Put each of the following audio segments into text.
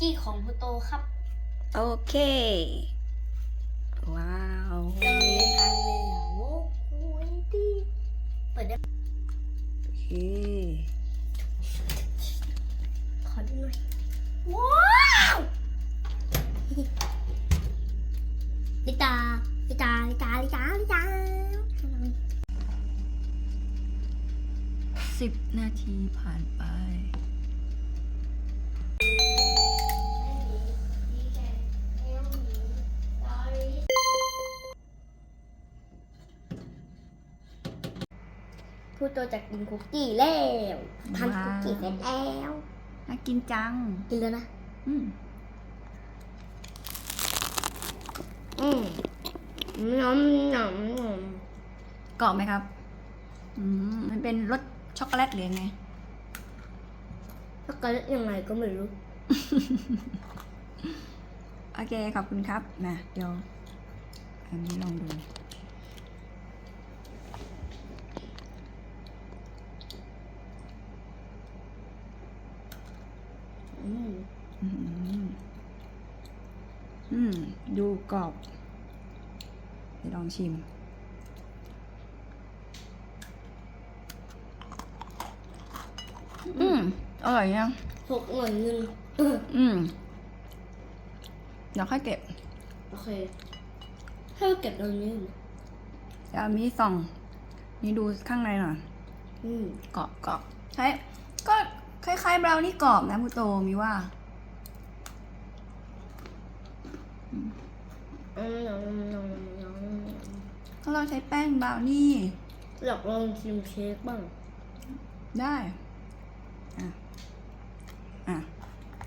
กี้ของพุโตครับ โอเค ว้าวเดินทางเหลวโอ้ยดีเปิดได้โอเคขอดูหน่อย ว้าวลิตาลิตาลิตาลิตาลิตาสิบนาทีผ่านไป พุโตจะกินคุกกี้แล้วทำคุกกี้เสร็จแล้วน่ากินจัง กินแล้วนะ อืมอืมน้ำน้ำน้กรอบไหมครับ อืมมันเป็นรสช็อกโกแลตหรือยังไงำช็อกโกแลตยังไงก็ไม่รู้ โอเค ขอบคุณครับมาเดี๋ยวอันนี้ลองดู อืมอืมอืม ดูกรอบเดี๋ยวลองชิม อืม อร่อยยังหกหน่อยหนึ่งอืม เดี๋ยวค่อยเก็บ โอเค ให้เราเก็บตรงนี้นะเดี๋ยวเอามีส่อง นี่ดูข้างในหน่อยอืมกรอบกรอบใช่ก็ คล้ายๆบราวนี่กรอบนะพุโตมีว่าอืมน้ำน้ำน้ำถ้าเราใช้แป้งบราวนี่อยากลองชิมเค้กบ้าง ได้ อะ อะ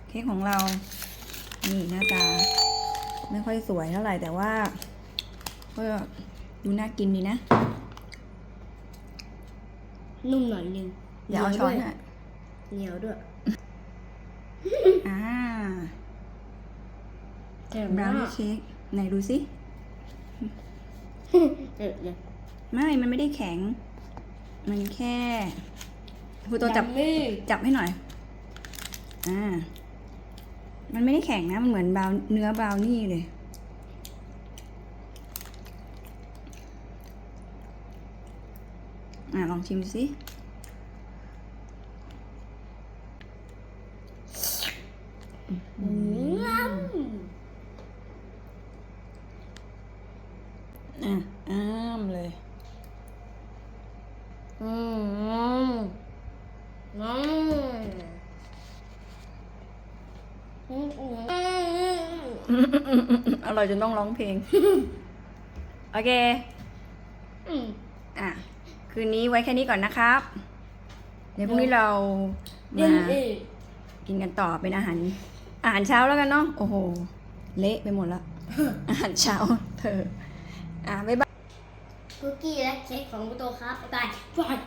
เค้กของเรา นี่หน้าตา ไม่ค่อยสวยเท่าไหร่แต่ว่า ก็ดูน่ากินดีนะ นุ่มหน่อยหนึง เดี๋ยวเอาช้อนหอะ เหนียวด้วย อ่าแต่บราวนี่เค้กไหนดูสิเด็ดเลยไม่ มันไม่ได้แข็ง มันแค่พุโตจับนี่ จับให้หน่อย อ่า มันไม่ได้แข็งนะ มันเหมือนบราวเนื้อบราวนี่เลย อ่าลองชิมดูสิ อืมอะอ้ามเลยอืมอืมอืมอืมอร่อยจนต้องร้องเพลง โอเค อืมอะ คืนนี้ไว้แค่นี้ก่อนนะครับ เดี๋ยวพรุ่งนี้เรามานเอ๊ะกินกันต่อเป็นอาหาร อาหารเช้าแล้วกันเนาะโอ้โห เละไปหมดละอาหารเช้าเธอ อะบ๊ายบายคุกกี้และเค้กของพุโตครับบ๊ายบาย